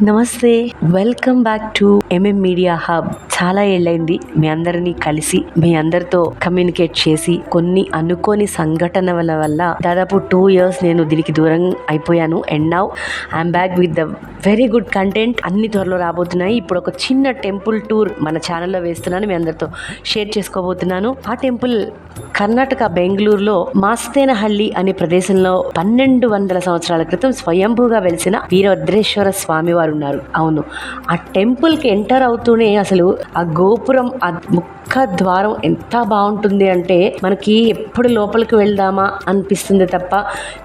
నమస్తే welcome back to MM media hub చాలా ఏళ్ళైంది మీ అందరినీ కలిసి మీ అందరితో కమ్యూనికేట్ చేసి కొన్ని అనుకోని సంఘటనల వల్ల దాదాపు టూ ఇయర్స్ నేను దీనికి దూరం అయిపోయాను. And now I'm back with the very good content అన్ని త్వరలో రాబోతున్నాయి. ఇప్పుడు ఒక చిన్న టెంపుల్ టూర్ మన ఛానల్లో వేస్తున్నాను. మీ అందరితో షేర్ చేసుకోబోతున్నాను. ఆ టెంపుల్ కర్ణాటక బెంగళూరులో మాస్తేనహల్లి అనే ప్రదేశంలో పన్నెండు వందల సంవత్సరాల క్రితం స్వయంభూగా వెలిసిన వీరభద్రేశ్వర స్వామి వారు ఉన్నారు అవును ఆ టెంపుల్కి ఎంటర్ అవుతూనే అసలు ఆ గోపురం ఆ ముఖ ద్వారం ఎంత బాగుంటుంది అంటే మనకి ఎప్పుడు లోపలికి వెళ్దామా అనిపిస్తుంది తప్ప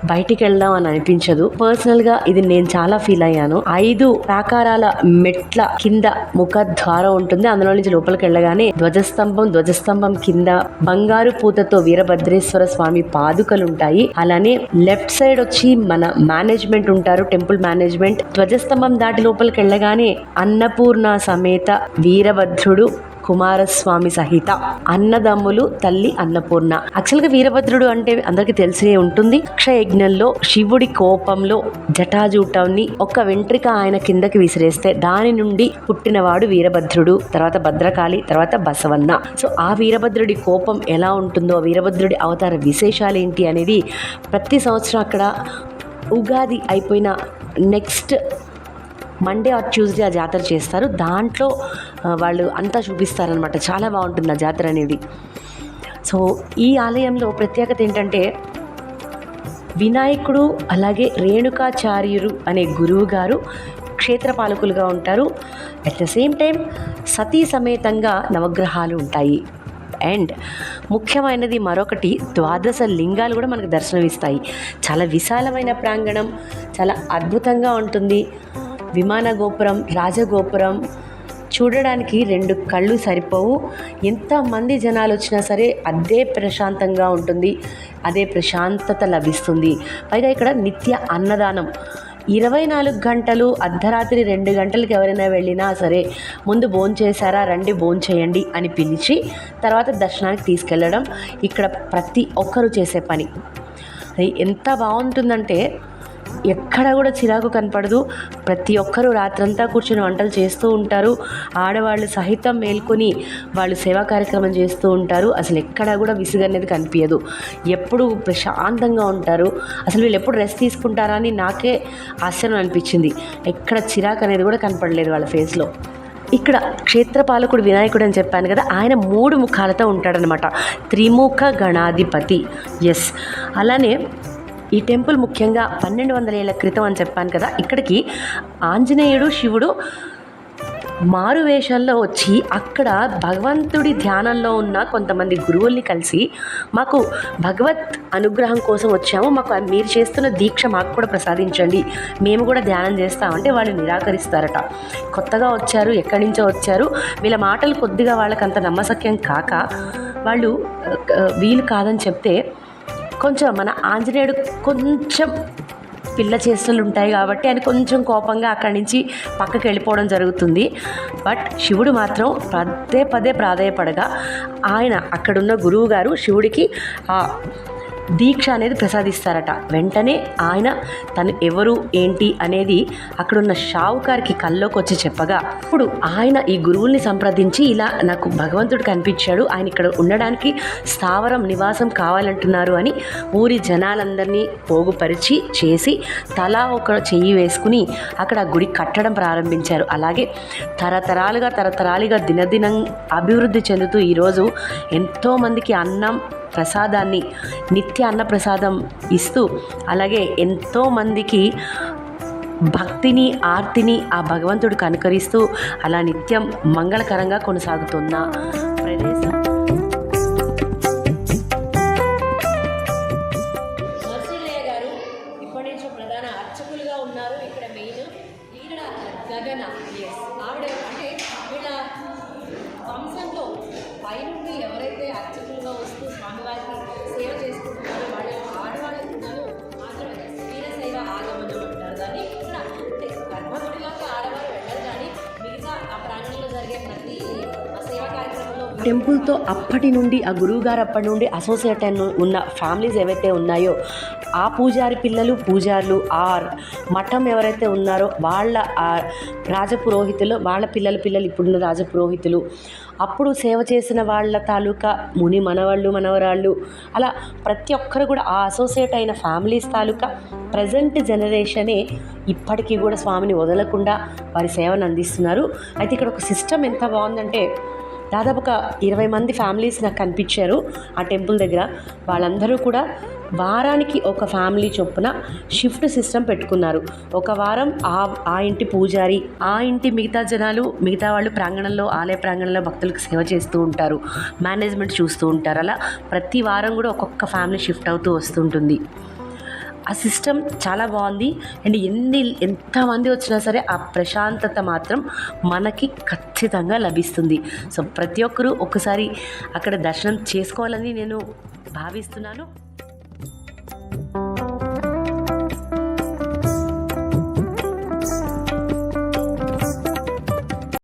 బయటికి వెళ్దాం అని అనిపించదు. పర్సనల్గా ఇది నేను చాలా ఫీల్ అయ్యాను. ఐదు ప్రాకారాల మెట్ల కింద ముఖ ద్వారం ఉంటుంది. అందులో నుంచి లోపలికి వెళ్ళగానే ధ్వజస్తంభం ధ్వజస్తంభం కింద బంగారు పూత పూతతో వీరభద్రేశ్వర స్వామి పాదుకలు ఉంటాయి అలానే లెఫ్ట్ సైడ్ వచ్చి మన మేనేజ్మెంట్ ఉంటారు టెంపుల్ మేనేజ్మెంట్. ధ్వజస్తంభం దాటి లోపలికి వెళ్ళగానే అన్నపూర్ణ సమేత వీరభద్రుడు కుమారస్వామి సహిత అన్నదమ్ములు తల్లి అన్నపూర్ణ. యాక్చువల్గా వీరభద్రుడు అంటే అందరికి తెలిసే ఉంటుంది. యజ్ఞంలో శివుడి కోపంలో జటాజూటాన్ని ఒక వెంట్రిక ఆయన కిందకి విసిరేస్తే దాని నుండి పుట్టినవాడు వీరభద్రుడు తర్వాత భద్రకాళి తర్వాత బసవన్న. సో ఆ వీరభద్రుడి కోపం ఎలా ఉంటుందో వీరభద్రుడి అవతార విశేషాలు ఏంటి అనేది ప్రతి సంవత్సరం అక్కడ ఉగాది అయిపోయిన నెక్స్ట్ మండే ఆర్ ట్యూస్డే ఆ జాతర చేస్తారు. దాంట్లో వాళ్ళు అంతా చూపిస్తారనమాట చాలా బాగుంటుంది ఆ జాతర అనేది. సో ఈ ఆలయంలో ప్రత్యేకత ఏంటంటే వినాయకుడు అలాగే రేణుకాచార్యులు అనే గురువు గారు క్షేత్రపాలకులుగా ఉంటారు. అట్ ద సేమ్ టైం సతీ సమేతంగా నవగ్రహాలు ఉంటాయి. అండ్ ముఖ్యమైనది మరొకటి ద్వాదశ లింగాలు కూడా మనకు దర్శనమిస్తాయి. చాలా విశాలమైన ప్రాంగణం చాలా అద్భుతంగా ఉంటుంది. విమాన గోపురం రాజగోపురం చూడడానికి రెండు కళ్ళు సరిపోవు. ఎంతమంది జనాలు వచ్చినా సరే అదే ప్రశాంతంగా ఉంటుంది అదే ప్రశాంతత లభిస్తుంది. పైగా ఇక్కడ నిత్య అన్నదానం. ఇరవై నాలుగు గంటలు అర్ధరాత్రి రెండు గంటలకు ఎవరైనా వెళ్ళినా సరే ముందు భోంచేశారా రండి భోంచేయండి అని పిలిచి తర్వాత దర్శనానికి తీసుకెళ్ళడం ఇక్కడ ప్రతి ఒక్కరూ చేసే పని. ఎంత బాగుంటుందంటే ఎక్కడ కూడా చిరాకు కనపడదు. ప్రతి ఒక్కరూ రాత్రంతా కూర్చొని వంటలు చేస్తూ ఉంటారు. ఆడవాళ్ళు సహితం మేల్కొని వాళ్ళు సేవా కార్యక్రమం చేస్తూ ఉంటారు. అసలు ఎక్కడ కూడా విసుగు అనేది కనిపించదు ఎప్పుడు ప్రశాంతంగా ఉంటారు. అసలు వీళ్ళు ఎప్పుడు రెస్ట్ తీసుకుంటారా అని నాకే ఆశ్చర్యం అనిపించింది. ఎక్కడ చిరాకు అనేది కూడా కనపడలేదు వాళ్ళ ఫేస్లో. ఇక్కడ క్షేత్రపాలకుడు వినాయకుడు అని చెప్పాను కదా ఆయన మూడు ముఖాలతో ఉంటాడనమాట. త్రిముఖ గణాధిపతి. ఎస్. అలానే ఈ టెంపుల్ ముఖ్యంగా పన్నెండు వందల ఏళ్ళ క్రితం అని చెప్పాను కదా ఇక్కడికి ఆంజనేయుడు శివుడు మారు వేషాల్లో వచ్చి అక్కడ భగవంతుడి ధ్యానంలో ఉన్న కొంతమంది గురువుల్ని కలిసి మాకు భగవత్ అనుగ్రహం కోసం వచ్చాము. మాకు మీరు చేస్తున్న దీక్ష మాకు కూడా ప్రసాదించండి. మేము కూడా ధ్యానం చేస్తామంటే వాళ్ళు నిరాకరిస్తారట. కొత్తగా వచ్చారు ఎక్కడి నుంచో వచ్చారు. వీళ్ళ మాటలు కొద్దిగా వాళ్ళకి అంత నమ్మసక్యం కాక వాళ్ళు వీలు కాదని చెప్తే కొంచెం మన ఆంజనేయుడు కొంచెం పిల్ల చేష్టలు ఉంటాయి కాబట్టి ఆయన కొంచెం కోపంగా అక్కడి నుంచి పక్కకి వెళ్ళిపోవడం జరుగుతుంది. బట్ శివుడు మాత్రం పదే పదే ప్రాధాయపడగా ఆయన అక్కడున్న గురువు గారు శివుడికి దీక్ష అనేది ప్రసాదిస్తారట. వెంటనే ఆయన తను ఎవరు ఏంటి అనేది అక్కడున్న షావుకారికి కల్లోకి వచ్చి చెప్పగా ఇప్పుడు ఆయన ఈ గురువుల్ని సంప్రదించి ఇలా నాకు భగవంతుడు కనిపించాడు ఆయన ఇక్కడ ఉండడానికి స్థావరం నివాసం కావాలంటున్నారు అని ఊరి జనాలందరినీ పోగుపరిచి చేసి తలా ఒక చెయ్యి వేసుకుని అక్కడ గుడి కట్టడం ప్రారంభించారు. అలాగే తరతరాలుగా తరతరాలుగా దినదినం అభివృద్ధి చెందుతూ ఈరోజు ఎంతోమందికి అన్నం ప్రసాదాన్ని నిత్య అన్న ప్రసాదం ఇస్తూ అలాగే ఎంతోమందికి భక్తిని ఆర్తిని ఆ భగవంతుడు కనుకరిస్తూ అలా నిత్యం మంగళకరంగా కొనసాగుతున్న ప్రదేశం. ఉన్నారు. ఇక్కడ మెయిన్ ఈవిడ గగన ఎస్ ఆవిడ అంటే వీళ్ళ వంశంలో పైనుండి ఎవరైతే అర్చకులుగా వస్తూ స్వామివారికి సేవ చేసుకుంటున్నారో టెంపుల్తో అప్పటి నుండి ఆ గురువు గారు అప్పటి నుండి అసోసియేట్ అయిన ఉన్న ఫ్యామిలీస్ ఏవైతే ఉన్నాయో ఆ పూజారి పిల్లలు పూజారులు ఆర్ మఠం ఎవరైతే ఉన్నారో వాళ్ళ రాజపురోహితులు వాళ్ళ పిల్లల పిల్లలు ఇప్పుడున్న రాజపురోహితులు అప్పుడు సేవ చేసిన వాళ్ళ తాలూకా ముని మనవాళ్ళు మనవరాళ్ళు అలా ప్రతి ఒక్కరు కూడా ఆ అసోసియేట్ అయిన ఫ్యామిలీస్ తాలూకా ప్రజెంట్ జనరేషనే ఇప్పటికీ కూడా స్వామిని వదలకుండా వారి సేవను అందిస్తున్నారు. అయితే ఇక్కడ ఒక సిస్టమ్ ఎంత బాగుందంటే దాదాపు ఒక ఇరవై మంది ఫ్యామిలీస్ నాకు కనిపించారు ఆ టెంపుల్ దగ్గర. వాళ్ళందరూ కూడా వారానికి ఒక ఫ్యామిలీ చొప్పున షిఫ్ట్ సిస్టమ్ పెట్టుకున్నారు. ఒక వారం ఆ ఆ ఇంటి పూజారి ఆ ఇంటి మిగతా జనాలు మిగతా వాళ్ళు ప్రాంగణంలో ఆలయ ప్రాంగణంలో భక్తులకు సేవ చేస్తూ ఉంటారు. మేనేజ్మెంట్ చూస్తూ ఉంటారు. అలా ప్రతి వారం కూడా ఒక్కొక్క ఫ్యామిలీ షిఫ్ట్ అవుతూ వస్తుంటుంది. ఆ సిస్టమ్ చాలా బాగుంది. అండ్ ఎన్ని ఎంతమంది వచ్చినా సరే ఆ ప్రశాంతత మాత్రం మనకి ఖచ్చితంగా లభిస్తుంది. సో ప్రతి ఒక్కరూ ఒకసారి అక్కడ దర్శనం చేసుకోవాలని నేను భావిస్తున్నాను.